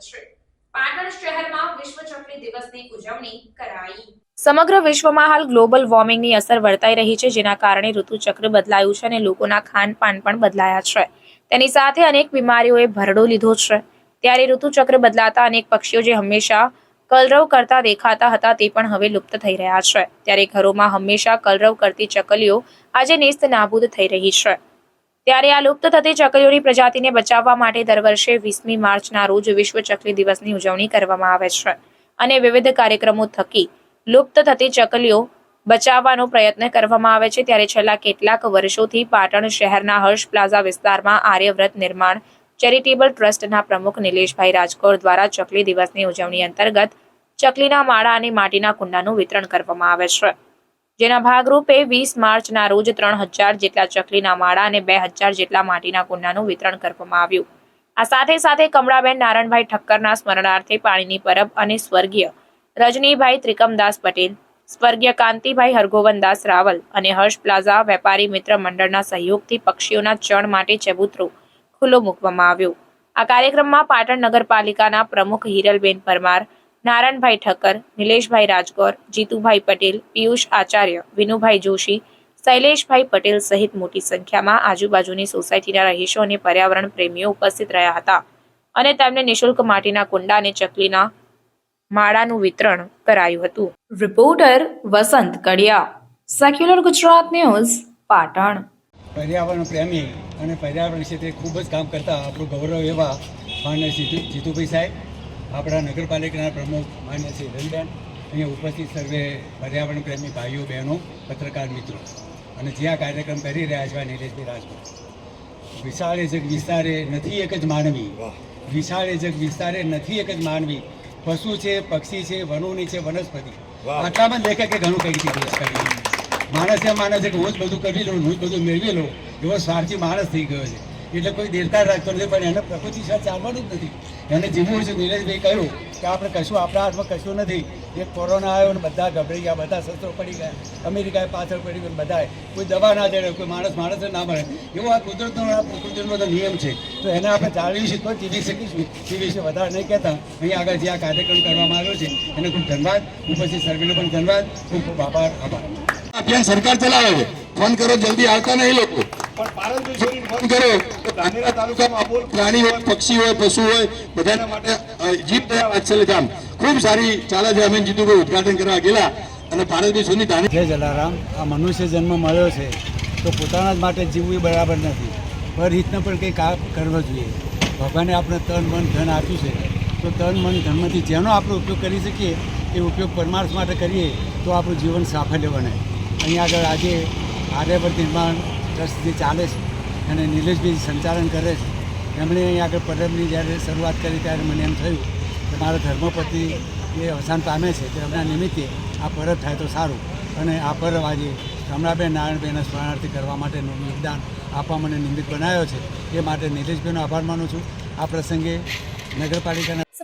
છે. પાટણ શહેરમાં વિશ્વ ચકલી દિવસની ઉજવણી કરાઈ. સમગ્ર વિશ્વમાં હાલ ગ્લોબલ વોર્મિંગની અસર વર્તાઈ રહી છે, જેના કારણે ઋતુચક્ર બદલાયું છે અને લોકોના ખાનપાન પણ બદલાયા છે. તેની સાથે અનેક બીમારીઓએ ભરડો લીધો છે. ત્યારે ઋતુચક્ર બદલાતા અનેક પક્ષીઓ જે હંમેશા કલરવ કરતા દેખાતા હતા તે પણ હવે લુપ્ત થઈ રહ્યા છે. ત્યારે ઘરોમાં હંમેશા કલરવ કરતી ચકલીઓ આજે નેસ્ત નાબૂદ થઈ રહી છે. ત્યારે આ લુપ્ત થતી ચકલીઓની પ્રજાતિને બચાવવા માટે દર વર્ષે વીસમી માર્ચના રોજ વિશ્વ ચકલી દિવસની ઉજવણી કરવામાં આવે છે અને વિવિધ કાર્યક્રમો થકી લુપ્ત થતી ચકલીઓ બચાવવાનો પ્રયત્ન કરવામાં આવે છે. ત્યારે છેલ્લા કેટલાક વર્ષોથી પાટણ શહેરના હર્ષ પ્લાઝા વિસ્તારમાં આર્યવ્રત નિર્માણ ચેરિટેબલ ટ્રસ્ટના પ્રમુખ નિલેશભાઈ રાજકોર દ્વારા ચકલી દિવસની ઉજવણી અંતર્ગત ચકલીના માળા અને માટીના કુંડાનું વિતરણ કરવામાં આવે છે. જેના ભાગરૂપે વીસ માર્ચના રોજ ત્રણ હજાર જેટલા ચકલીના માળા અને બે હજાર જેટલા માટીના કુંડાનું વિતરણ કરવામાં આવ્યું. આ સાથે સાથે કમળાબેન નારણભાઈ ઠક્કરના સ્મરણાર્થે પાણીની પરબ અને સ્વર્ગીય રજનીભાઈ ત્રિકમદાસ પટેલ, સ્વર્ગીય કાંતિભાઈ હરગોવનદાસ રાવલ અને હર્ષ પ્લાઝા વેપારી મિત્ર મંડળના સહયોગથી પક્ષીઓના ચણ માટે ચબૂતરો ખુલ્લો મૂકવામાં આવ્યો. આ કાર્યક્રમમાં પાટણ નગરપાલિકાના પ્રમુખ હિરલબેન પરમાર નારાયણભાઈ ઠક્કર નિલેશભાઈ રાજગોર જીતુભાઈ પટેલ પિયુષ આચાર્ય વિનુભાઈ જોશી શૈલેષભાઈ પટેલ સહિત મોટી સંખ્યામાં આજુબાજુની સોસાયટીના રહીશો અને પર્યાવરણ પ્રેમીઓ ઉપસ્થિત રહ્યા હતા અને તેમને નિઃશુલ્ક માટીના કુંડા અને ચકલીના માળાનું વિતરણ કરાયું હતું. રિપોર્ટર વસંત કડિયા સેક્યુલર ગુજરાત ન્યૂઝ પાટણ. પર્યાવરણ પ્રેમી અને પર્યાવરણ ક્ષેત્રે ખૂબ જ કામ કરતા આપણું ગૌરવ એવા માન્ય જીતુ જીતુભાઈ સાહેબ આપણા નગરપાલિકાના પ્રમુખ માન્ય શ્રી રવિબેન અહીંયા ઉપસ્થિત સર્વે પર્યાવરણ પ્રેમી ભાઈઓ બહેનો પત્રકાર મિત્રો. અને જે આ કાર્યક્રમ કરી રહ્યા છે આ નિલેશભાઈ રાજકોટ. વિશાળે જગ વિસ્તારે નથી એક જ માનવી. વિશાળે જગ વિસ્તારે નથી એક જ માનવી. પશુ છે પક્ષી છે વનોની છે વનસ્પતિ. આટલામાં લેખકે ઘણું કહી દીધું માણસે માણસ કે હું જ બધું કરી લઉં હું જ બધું મેળવી લઉં એવો સ્વાર્થી માણસ થઈ ગયો છે. એટલે કોઈ દેરકાર રાખતો નથી, પણ એને પ્રકૃતિ સાથે ચાલવાનું જ નથી. એને જીવવું છે નીરજભાઈ કહ્યું કે આપણે કશું, આપણા હાથમાં કશું નથી. જે કોરોના આવ્યો ને બધા ગભરી ગયા, બધા શસ્ત્રો પડી ગયા. અમેરિકાએ પાછળ પડી ગયું બધાએ. કોઈ દવા ના ચડે, કોઈ માણસ માણસ ના મળે એવો આ કુદરતનો, આ પ્રકૃતિનો બધો નિયમ છે. તો એને આપણે જાળવીશું તો જીવી શકીશું એ વિશે વધારે નહીં કહેતા. અહીં આગળ જે આ કાર્યક્રમ કરવામાં આવ્યો છે, એને ખૂબ ધન્યવાદ. ઉપસ્થિત સર્વેનો પણ ધન્યવાદ. ખૂબ ખૂબ આભાર આભાર. અભિયાન સરકાર ચલાવે છે. ફોન કરો, જલ્દી આવતા નહીં લોકો. પણ છોડીને ફોન કરો? તો ધાનેરા તાલુકામાં અમૂલ પ્રાણી હોય પક્ષી હોય પશુ હોય બધાના માટે જીવ દયા વાત્સલ્ય ધામ ખૂબ સારી ચાલે છે અમે જીતુભાઈ ઉદઘાટન કરવા ગયેલા. અને સોની ધાને જય જલારામ. આ મનુષ્ય જન્મ મળ્યો છે તો પોતાના જ માટે જીવવું એ બરાબર નથી. પરહિતને પણ કંઈ કામ કરવો જોઈએ. ભગવાને આપણે તન મન ધન આપ્યું છે તો તન મન ધનમાંથી જેનો આપણે ઉપયોગ કરી શકીએ એ ઉપયોગ પરમાર્થ માટે કરીએ તો આપણું જીવન સાફલ્ય બને. અહીં આગળ આજે આર્યવર્ત નિર્માણ ટ્રસ્ટ જે ચાલે છે અને નિલેશભાઈ સંચાલન કરે છે, એમણે અહીં આગળ પરબની જ્યારે શરૂઆત કરી ત્યારે મને એમ થયું કે મારા ધર્મપતિ એ અવસાન પામે છે તો એમના નિમિત્તે આ પરબ થાય તો સારું. અને આ પરબ આજે રમણાબેન નારાયણબેનના સ્મરણાર્થી કરવા માટેનું યોગદાન આપવા મને નિમિત્ત બનાવ્યો છે. એ માટે નિલેશભાઈનો આભાર માનું છું. આ પ્રસંગે નગરપાલિકાના